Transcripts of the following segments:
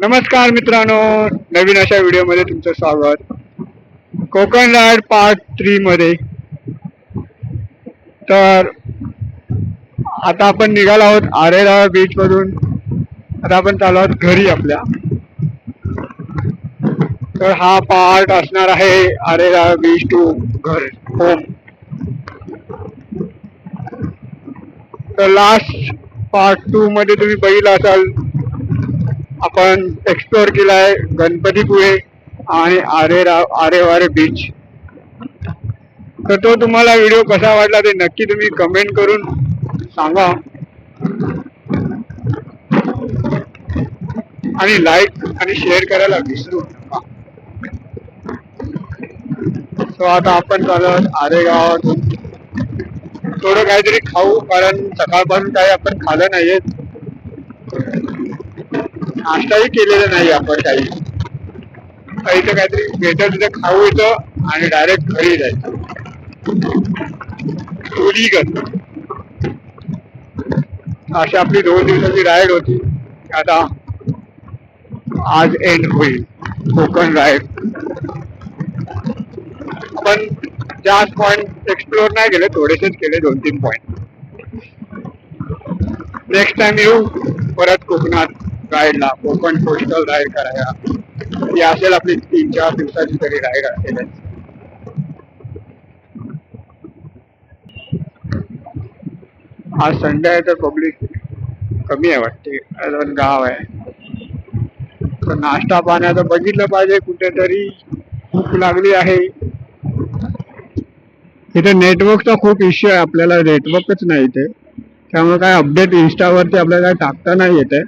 नमस्कार मित्रांनो नवीन अशा व्हिडिओमध्ये तुमचं स्वागत. कोकण राईड पार्ट थ्री मध्ये. तर आता आपण निघालो आहोत आरेरा बीच आता आपण चालू आहोत घरी आपल्या. तर हा पार्ट असणार आहे आरेरा बीच टू घर होम तर लास्ट पार्ट टू मध्ये तुम्ही बघितलं असाल आपण एक्सप्लोअर आहे गणपतीपुळे आणि आरे आरेवारे बीच तर तो तुम्हाला व्हिडिओ कसा वाटला ते नक्की तुम्ही कमेंट करून सांगा. आणि लाईक आणि शेअर करायला विसरू नका. सो आता आपण चालत आहोत आरेगावातून. थोडं काहीतरी खाऊ कारण सकाळपासून काही आपण खाल्लं नाहीये. नाश्ताही केलेला नाही आपण काही. इथं काहीतरी भेटत तिथं खाऊ येतं आणि डायरेक्ट घरी जायचं. टुलीगत अशी आपली दोन दिवसाची राईड होती. आता आज एंड होईल. कोकण राईड आपण जास्त पॉइंट एक्सप्लोर नाही केले थोडेसेच केले दोन तीन पॉइंट नेक्स्ट टाइम येऊ परत कोकणात. राईडला कोकण कोस्टल राईड करायला ती असेल आपली तीन चार दिवसाची तरी राईड असेल आज संडे आहे तर पब्लिक कमी आहे वाटते. अजून गाव आहे. तर नाश्ता पाण्याचं बघितलं पाहिजे कुठेतरी भूक लागली आहे. इथे नेटवर्कचा खूप इश्यू आहे. आपल्याला नेटवर्कच नाही इथे. त्यामुळे काय अपडेट इन्स्टावरती आपल्याला काय टाकता नाही येते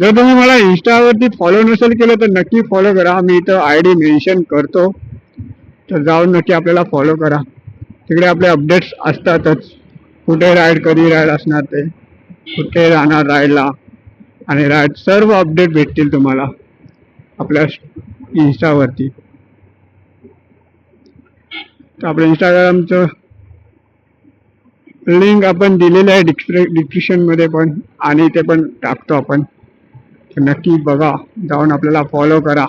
जर तुम्ही मला इंस्टावरती फॉलो नसेल केलं तर नक्की फॉलो करा. मी इथं आय डी मेन्शन करतो. तर जाऊन नक्की आपल्याला फॉलो करा. तिकडे आपले अपडेट्स असतातच. कुठे राईड कधी राईड असणार ते. कुठे राहणार राईडला आणि राईड सर्व अपडेट भेटतील तुम्हाला आपल्या इन्स्टावरती तर आपल्या इंस्टाग्रामचं लिंक आपण दिलेलं आहे डिस्क्रि मध्ये पण. आणि ते पण टाकतो आपण. नक्की बघा. जाऊन आपल्याला फॉलो करा.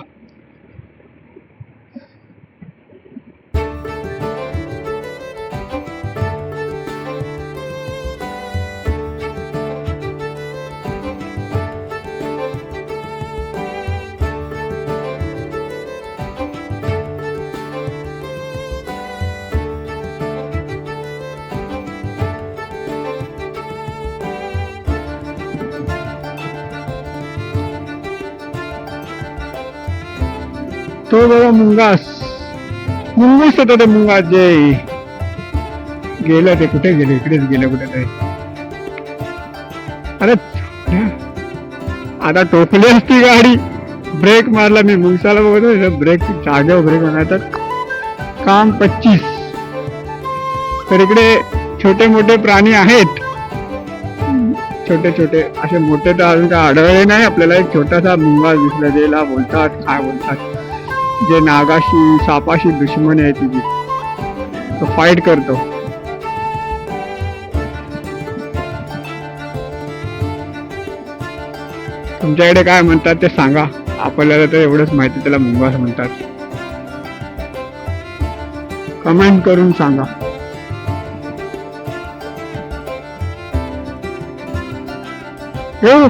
तो बघा मुंगास. मुंगूस होता ते मुंगास जे. गेलं ते कुठे गेले? इकडेच गेले कुठे तरी अरे आता टोकली असती गाडी. ब्रेक मारला मी मुंगसाला बघतो ब्रेक जागेवर ब्रेक तर काम पच्चीस. तर इकडे छोटे मोठे प्राणी आहेत. छोटे छोटे असे मोठे तर अजून काय आढळले नाही. आपल्याला एक छोटासा मुंगा दिसला. ज्याला बोलतात काय बोलतात. जे नागाशी सापाशी दुश्मन आहे तिची. तो फाईट करतो. तुमच्याकडे काय म्हणतात ते सांगा. आपल्याला तर एवढंच माहिती त्याला मुंगास म्हणतात. कमेंट करून सांगा. येऊ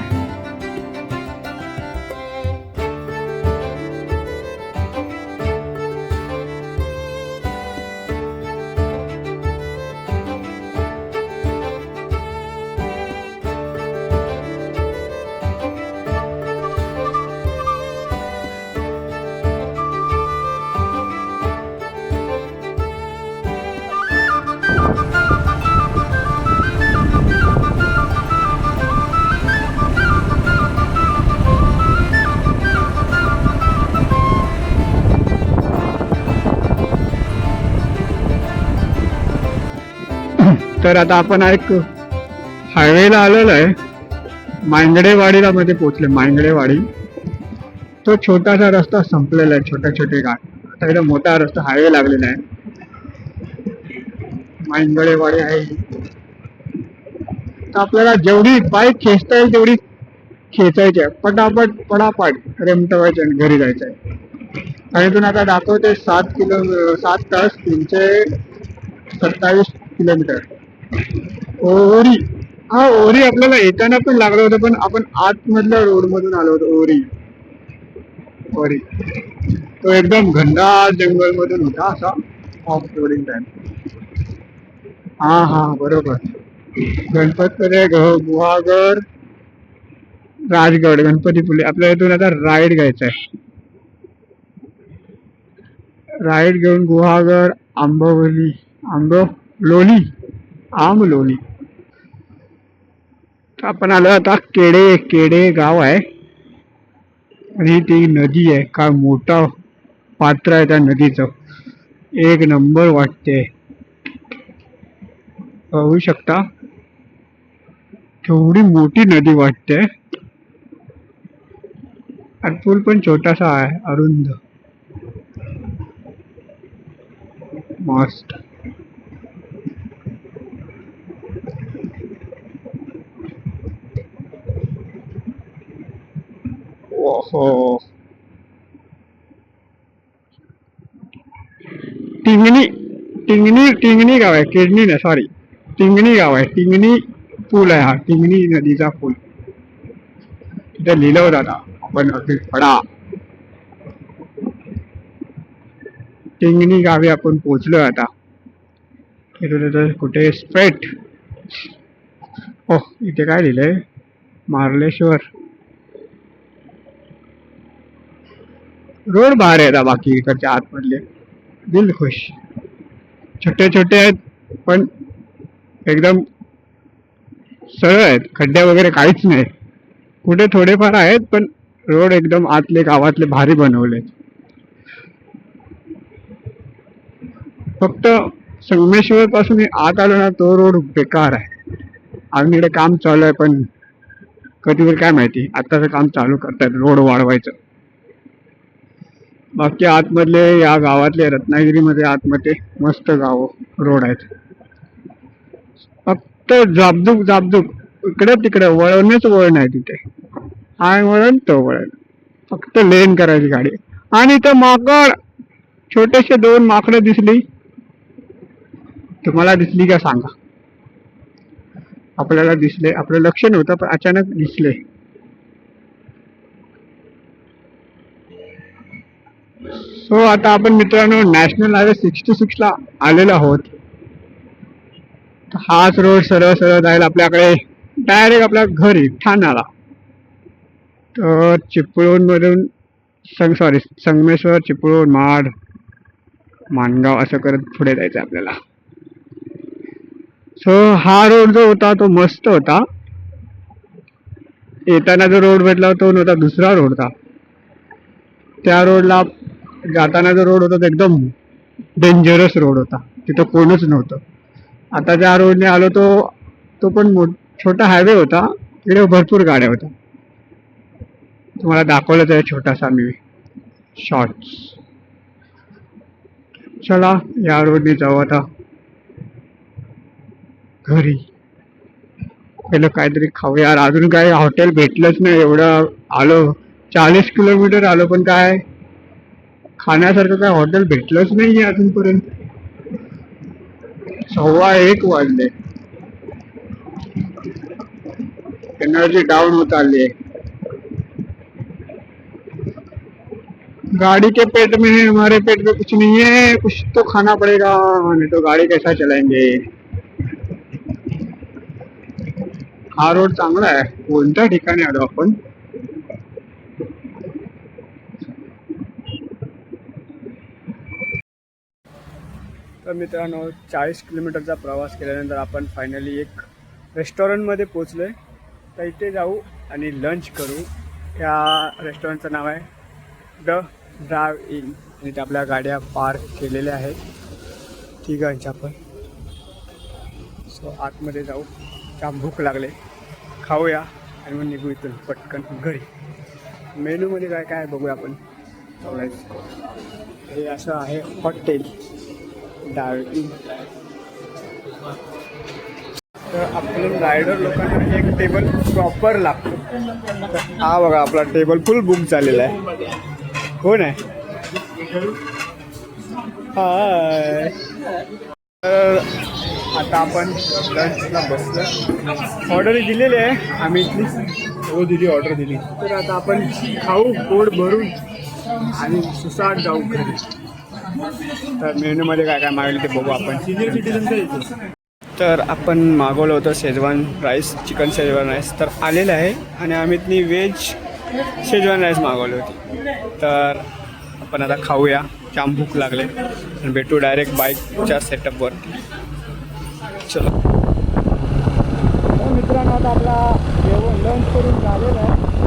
तर आता आपण एक हायवेला आलेलो आहे. मांगडेवाडीला मध्ये पोहोचले. मांगडेवाडी तो छोटासा रस्ता संपलेला आहे. छोटे छोटे घाट आता इथं मोठा रस्ता हायवे लागलेला आहे. मांगडेवाडी आहे. तर आपल्याला जेवढी बाईक खेचता येईल तेवढी खेचायची आहे. पटापट पटापट रेमटवायचे आणि घरी जायचं आहे. आणि इथून आता दाखवते सात किलो सात तास तीनशे सत्तावीस किलोमीटर. ओरी. हा ओरी आपल्याला येताना पण लागलं होतं पण आपण आतमधल्या रोड मधून आलो होतो ओरी. ओरी. तो एकदम घनदाट जंगल मधून होता असा ऑफ रोडिंग टाइम हा हा बरोबर. गणपतकडे गुहागर राजगड गणपतीपुले आपल्या इथून आता राईड घ्यायचा आहे. राईड घेऊन गुहागर आंबवली आंब लोणी आम लोणी आपण आलो आता केडे केडे गाव आहे. आणि ती नदी आहे काय मोठा पात्र आहे त्या नदीचं. एक नंबर वाटते. पाहू शकता? केवढी मोठी नदी वाटते. आणि पूल पण छोटासा आहे अरुंद. मस्त. हो, हो टिंगणी टिंगणी टिंगणी गाव आहे किडनी ना सॉरी टिंगणी गाव आहे टिंगणी पूल आहे हा टिंगणी नदीचा पूल. तिथे लिहिलं दादा आपण अगदी फडा टिंगणी गावी आपण पोचलो आता. कुठे स्ट्रेट ओ इथे काय लिहिलंय? मार्लेश्वर. रोड बाहेर आहेत बाकी इकडच्या आतमधले. दिल खुश. छोटे छोटे आहेत पण एकदम सरळ आहेत. खड्डे वगैरे काहीच नाही कुठे थोडेफार आहेत पण रोड एकदम आतले गावातले भारी बनवले फक्त संगमेश्वर पासून आत आलो ना तो रोड बेकार आहे. अजून इकडे काम चालू आहे पण कधीवर काय माहिती. आत्ताचं काम चालू करतायत रोड वाढवायचं. बाकी आतमधले या गावातले रत्नागिरीमध्ये आतमध्ये मस्त गाव रोड आहेत. फक्त जाबदूक जाबदूक इकडे तिकडे. वळणच वळण आहे तिथे. आय वळण? तो वळण. फक्त लेन करायची गाडी. आणि इथं माकड. छोटेसे दोन माकडं दिसली. तुम्हाला दिसली का सांगा. आपल्याला दिसले. आपलं लक्ष नव्हतं पण अचानक दिसले. सो आता आपण मित्रांनो नॅशनल हायवे सिक्स्टी सिक्स ला आलेलो आहोत. हाच रोड सरळ सरळ जाईल आपल्याकडे. डायरेक्ट आपल्या घरी ठाण्याला. तर चिपळूण मधून संग सॉरी संगमेश्वर चिपळूण माड माणगाव असं करत पुढे जायचं आपल्याला. सो हा रोड जो होता तो मस्त होता. येताना जो रोड भेटला तो नव्हता दुसरा रोड होता. त्या रोडला जाताना जो रोड होता तो एकदम डेंजरस रोड होता. तिथं कोणच नव्हतं. आता ज्या रोडने आलो तो तो पण मोठ छोटा हायवे होता. तिकडे भरपूर गाड्या होत्या. तुम्हाला दाखवलंच आहे छोटासा मी शॉर्ट्स चला या रोडने जाऊ आता. घरी. पहिलं काहीतरी खाऊया यार अजून काही हॉटेल भेटलंच नाही. एवढं आलो. चाळीस किलोमीटर आलो पण काय? खाण्यासारखं काय हॉटेल भेटलंच नाहीये अजूनपर्यंत. सव्वा एक वाजले. एनर्जी डाऊन होत आली है गाड़ी के पेट में है, हमारे पेट में कुछ नहीं है, कुछ तो खाना पड़ेगा, नहीं तो गाड़ी कैसा चलाएँगे? हा, रोड चांगला आहे कोणत्या ठिकाणी आलो आपण? तर मित्रांनो चाळीस किलोमीटरचा प्रवास केल्यानंतर आपण फायनली एक रेस्टॉरंटमध्ये पोचलो आहे तर इथे जाऊ आणि लंच करू. या रेस्टॉरंटचं नाव आहे द ड्राईव्ह इन आणि इथे आपल्या गाड्या पार्क केलेल्या आहेत. तिघांच्या पण सो आतमध्ये जाऊ. त्या भूक लागले. खाऊया आणि मग निघू इथून पटकन घरी. मेनूमध्ये काय काय बघूया आपण? हे असं आहे हॉटेल डाळी. तर आपलं रायडर लोकांना एक टेबल प्रॉपर लागतो. हा बघा आपला टेबल फुल बुक झालेला आहे. हो ना? हाय तर आता आपण लंचला बसलो. ऑर्डर दिलेली आहे. आम्ही इथली हो दिली ऑर्डर दिली. तर आता आपण खाऊ पोट भरून आणि सुसाट जाऊ घरी. तर मेन्यूमध्ये काय काय मागले ते बघू आपण. तर आपण मागवलं होतं schezwan rice chicken schezwan rice तर आलेलं आहे आणि आम्ही व्हेज शेजवान राईस मागवली होती. तर आपण आता खाऊया. जाम भूक लागले. आणि भेटू डायरेक्ट बाईकच्या सेटअपवर चलो. मित्रांनो आता आपला जेवण लंच करून झालेलं आहे.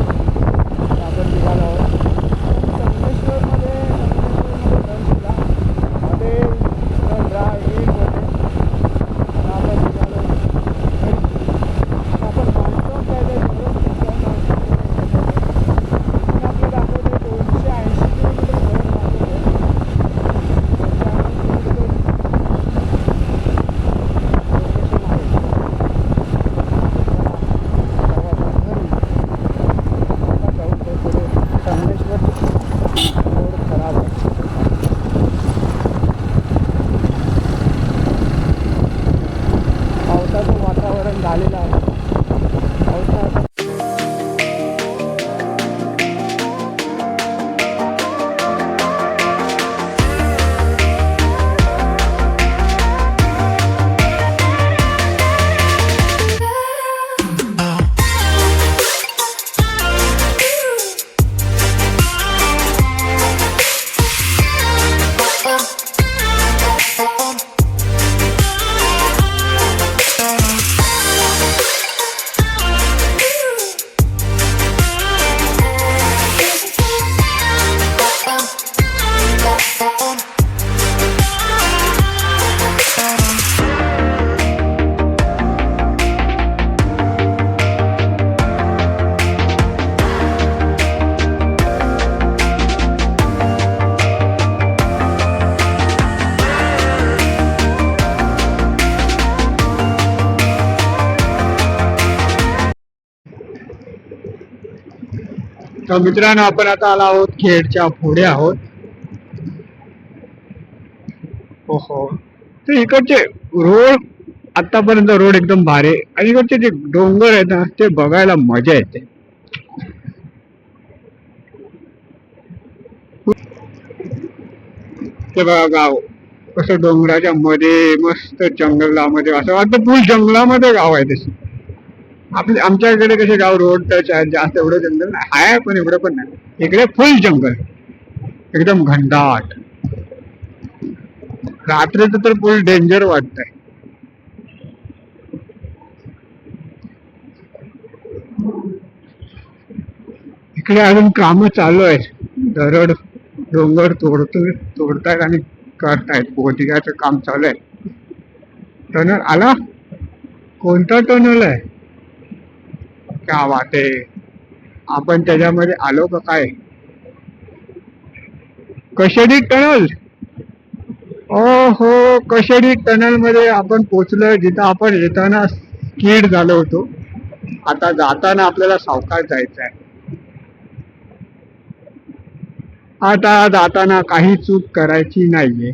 तर मित्रांनो आपण आता आला आहोत खेडच्या पुढे आहोत. ओहो. तर इकडचे रोड आतापर्यंत रोड एकदम भारी आणि इकडचे जे डोंगर आहेत ना ते बघायला मजा येते. ते बघा गाव. कसं डोंगराच्या मध्ये मस्त जंगलामध्ये असं वाटतं फुल जंगलामध्ये गाव आहे तशी आपले आमच्याकडे कसे गाव रोड तर जास्त एवढं जंगल नाही. आहे पण एवढं पण नाही. इकडे फुल जंगल. एकदम घनदाट. रात्रीचं तर फुल डेंजर वाटतंय. इकडे अजून काम चालू आहेत. दरड डोंगर तोडतोय तोडतायत आणि करतायत. बोधिकाचं काम चालू आहे. टनल आला? कोणता टनल आहे? का वाटे? आहे आपण त्याच्यामध्ये आलो का काय? कशेडी टनल? ओ हो कशेडी टनलमध्ये आपण पोचलोय? जिथं आपण येताना स्कीड झालो होतो. आता जाताना आपल्याला सावकाश जायचं आहे आता जाताना काही चूक करायची नाहीये.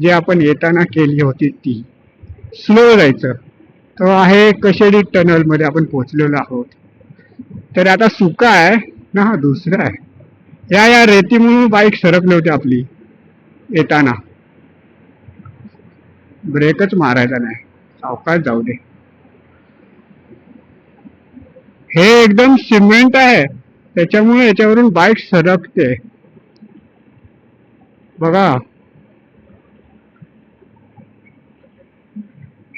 जे आपण येताना केली होती ती. स्लो जायचं. तो आहे कशेडी टनलमध्ये आपण पोहोचलेलो आहोत. तर आता सुका आहे ना हा दुसरा आहे. या या रेतीमुळे बाईक सरकली होती आपली. येताना. ब्रेकच मारायचा नाही. सावकाश जाऊ दे. हे एकदम सिमेंट आहे. त्याच्यामुळे याच्यावरून बाईक सरकते. बघा.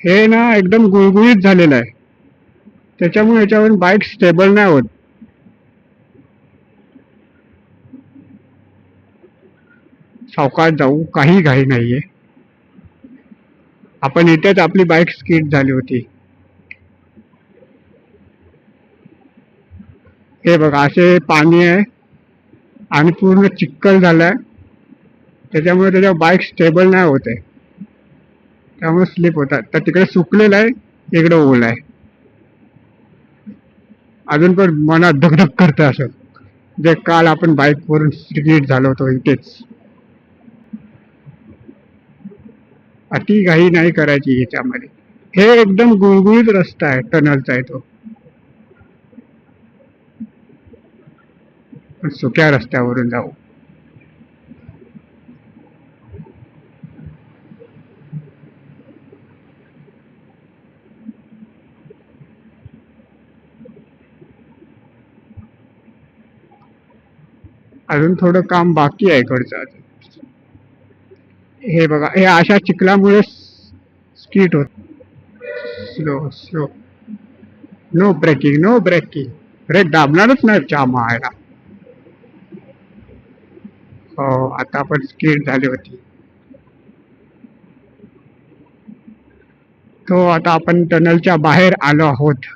हे ना एकदम गुळगुळीत झालेलं आहे. त्याच्यामुळे याच्यावर बाईक स्टेबल नाही होत. सावकाश जाऊ काही घाई नाहीये. आपण इथेच आपली बाईक स्किट झाली होती. हे बघा असे पाणी आहे आणि पूर्ण चिक्कल झालाय. त्याच्यामुळे त्याच्या बाईक स्टेबल नाही होत आहे. त्यामुळे स्लिप होतात. तर तिकडे सुकलेलं आहे इकडे ओल आहे. अजून पण मनात धगधग करतं असं. जे काल आपण बाईकवरून स्ट्रीट झालो होतो इथेच. अति घाई नाही करायची याच्यामध्ये. हे एकदम गुळगुळीत रस्ता आहे टनलचा आहे तो. पण सुक्या रस्त्यावरून जाऊ. अजून थोडं काम बाकी आहे इकडचं अजून. हे बघा हे अशा चिखलामुळे स्किट होत. Slow slow no braking no braking brake दाबणारच नाही जाम व्हायला हो आता पण स्किट झाली होती. तो आता आपण टनलच्या बाहेर आलो आहोत.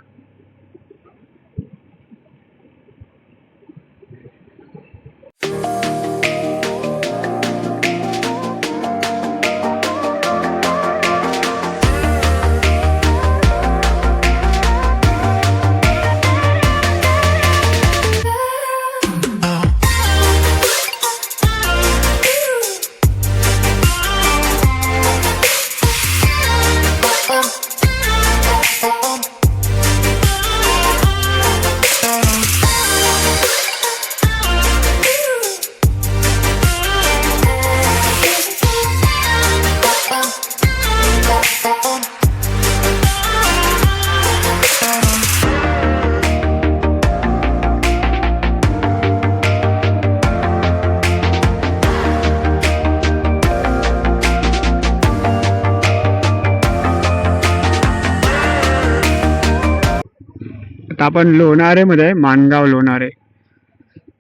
आता आपण लोणारेमध्ये माणगाव लोणारे.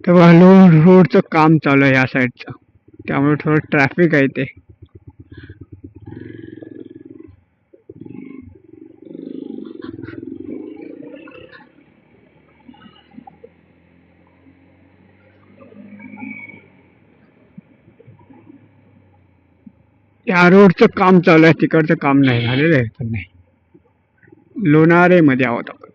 तेव्हा लोड रोडचं काम चालू आहे या साईडचं. त्यामुळे थोडं ट्रॅफिक आहे ते या रोडचं काम चालू आहे तिकडचं काम नाही झालेलं आहे पण नाही. लोणारेमध्ये आहोत आपण.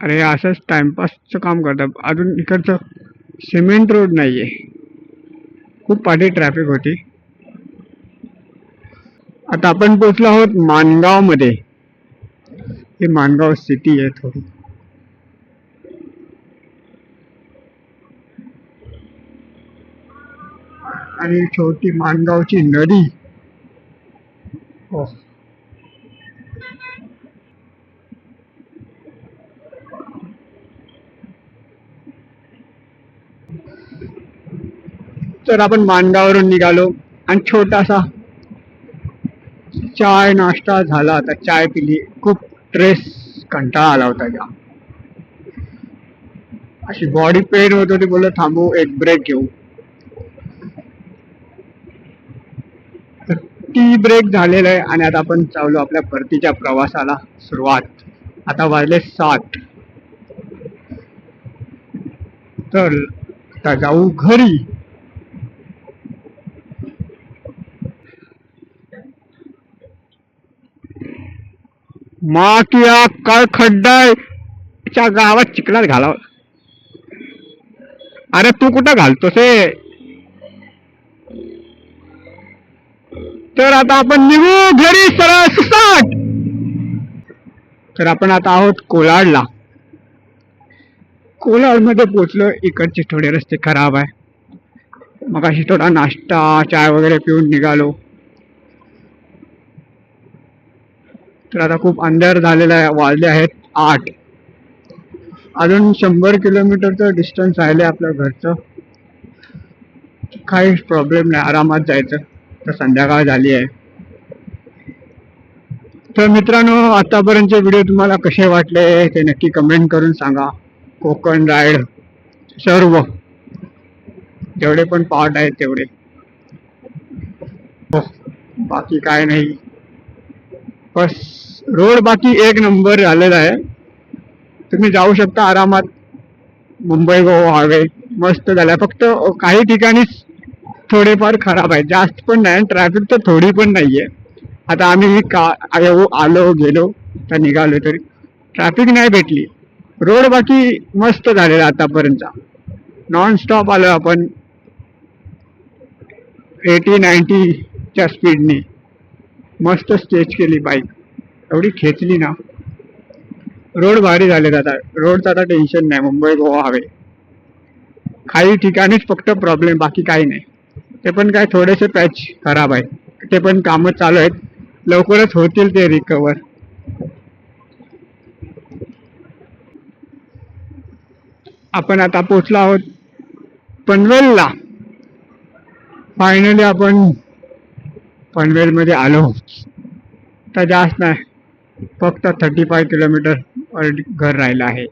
अरे असंच टाइमपासचं काम करतात. अजून इकडचं सिमेंट रोड नाही आहे खूप पाठी ट्रॅफिक होती. आता आपण पोचलो आहोत माणगावमध्ये. हे माणगाव मानगाव सिटी आहे थोडी. आणि छोटी मानगावची नदी. हो. तर आपण मांडावरून निघालो आणि छोटासा चाय नाश्ता झाला. आता चाय पिली. खूप स्ट्रेस कंटाळा आला होता या. अशी बॉडी पेन होत होती. बोललं थांबू एक ब्रेक घेऊ. टी ब्रेक झालेला आहे आणि आता आपण चावलो आपल्या परतीच्या प्रवासाला सुरुवात. आता वाजले सात. तर आता जाऊ घरी. मा किया काय खड्डा च्या गावात चिखलात घालाव. अरे तू कुठं घालतोस हे? तर आता आपण निघू घरी सरळ सुसाट. तर आपण आता आहोत कोलाडला. कोलाडमध्ये पोचलो इकडचे थोडे रस्ते खराब आहे. मग अशी थोडा नाश्ता चाय वगैरे पिऊन निघालो. तर आता खूप अंधार झालेला आहे वाजले आहेत आठ. अजून शंभर किलोमीटरचं डिस्टन्स राहिले आपल्या घरचं. काहीच प्रॉब्लेम नाही आरामात जायचं. तर संध्याकाळ झाली आहे. तर मित्रांनो आतापर्यंतचे व्हिडिओ तुम्हाला कसे वाटले ते नक्की कमेंट करून सांगा. कोकण राईड सर्व. जेवढे पण पार्ट आहेत तेवढे. हो, बाकी काय नाही. बस. रोड बाकी एक नंबर झालेला आहे. तुम्ही जाऊ शकता आरामात. मुंबई गोवा हायवे मस्त झालाय फक्त काही ठिकाणीच थोडेफार खराब आहे जास्त पण नाही ट्रॅफिक तर थोडी पण नाही आहे आता आम्ही का आलो गेलो तर निघालो तरी. ट्रॅफिक नाही भेटली. रोड बाकी मस्त झालेला आतापर्यंतचा. नॉन स्टॉप आलो आपण. एटी नाईन्टीच्या स्पीडने मस्त स्टेच केली बाईक एवढी खेचली ना. रोड भारी झाले आता. रोडचं आता टेन्शन नाही. मुंबई गोवा हवे. काही ठिकाणीच फक्त प्रॉब्लेम बाकी काही नाही. ते पण काय थोडेसे पॅच खराब आहे ते पण कामं चालू आहेत. लवकरच होतील ते रिकवर आपण आता पोचलो आहोत पनवेलला. फायनली आपण पनवेलमध्ये आलो. तर जास्त नाही. फक्त थर्टी फाय किलोमीटर घर राहिलं आहे.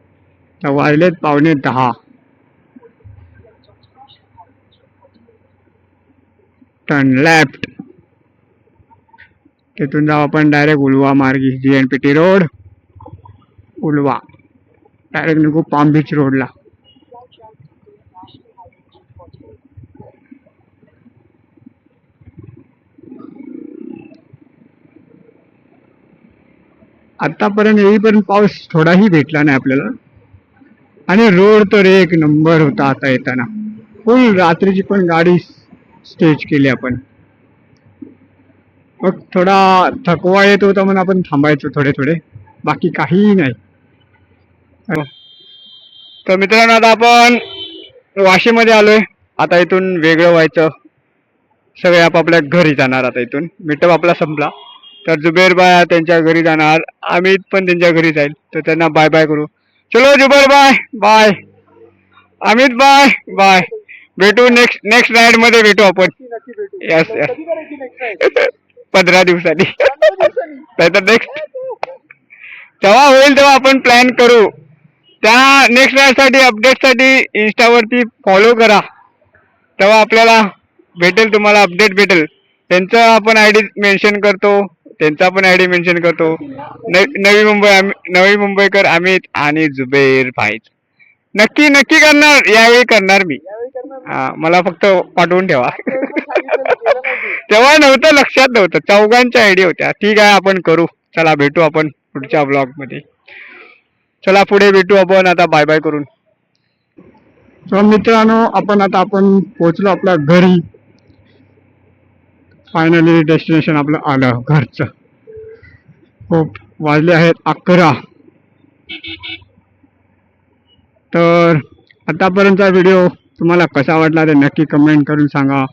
तर वाजलेत पावणे दहा. टर्न लेफ्ट तिथून जाऊ आपण डायरेक्ट उलवा मार्गी G N P T road Ulwe. Direct निघू पाम बीच रोडला आतापर्यंत येईपर्यंत पाऊस थोडाही भेटला नाही आपल्याला. आणि रोड तर एक नंबर होता आता येताना. फुल रात्रीची पण गाडी स्टेज केली आपण. मग थोडा थकवा येत होता म्हणून आपण थांबायचो थोडे थोडे. बाकी काहीही नाही. हो. तर मित्रांनो आता आपण वाशीमध्ये आलोय. आता इथून वेगळं व्हायचं. सगळे आपापल्या घरी जाणार आता इथून. मिटअप आपला संपला. तर जुबेर बाय त्यांच्या घरी जाणार. अमित पण त्यांच्या घरी जाईल. तर त्यांना बाय बाय करू. चलो Zuber bye. Bye Amit bye. Bye भेटू नेक्स्ट नेक्स्ट राईडमध्ये भेटू आपण. यस यस पंधरा दिवसांनी. नाही तर नेक्स्ट जेव्हा होईल तेव्हा आपण प्लॅन करू. त्या नेक्स्ट राईडसाठी अपडेटसाठी इन्स्टावरती इंस्टावरती फॉलो करा. तेव्हा आपल्याला भेटेल तुम्हाला अपडेट भेटेल. त्यांचं आपण आय डी मेन्शन करतो. त्यांचा पण आय डी मेन्शन करतो. नवी मुंबई आम्ही- नवी मुंबईकर अमित आणि जुबेर भाई नक्की नक्की करणार यावेळी करणार मी. हा, मला फक्त पाठवून ठेवा. तेव्हा नव्हतं लक्षात नव्हतं. चौघांच्या आयडी होत्या. ठीक आहे आपण करू. चला भेटू आपण पुढच्या ब्लॉगमध्ये चला पुढे भेटू आपण. आता बाय बाय करून. तर मित्रांनो आपण आता आपण पोहोचलो आपल्या घरी. फायनली डेस्टिनेशन आपलं आलं घरचं. खूप वाजले आहेत अकरा. तर आतापर्यंतचा व्हिडिओ तुम्हाला कसा वाटला ते नक्की कमेंट करून सांगा.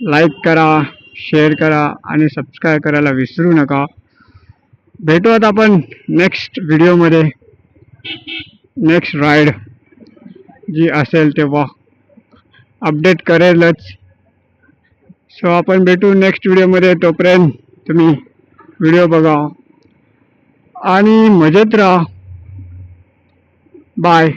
लाईक करा शेअर करा आणि सबस्क्राईब करायला विसरू नका. भेटू आपण नेक्स्ट व्हिडिओमध्ये. नेक्स्ट राईड जी असेल तेव्हा. अपडेट करेलच. सो आपण भेटू नेक्स्ट व्हिडिओमध्ये तोपर्यंत तुम्ही व्हिडिओ बघा. आणि मजेत राहा. बाय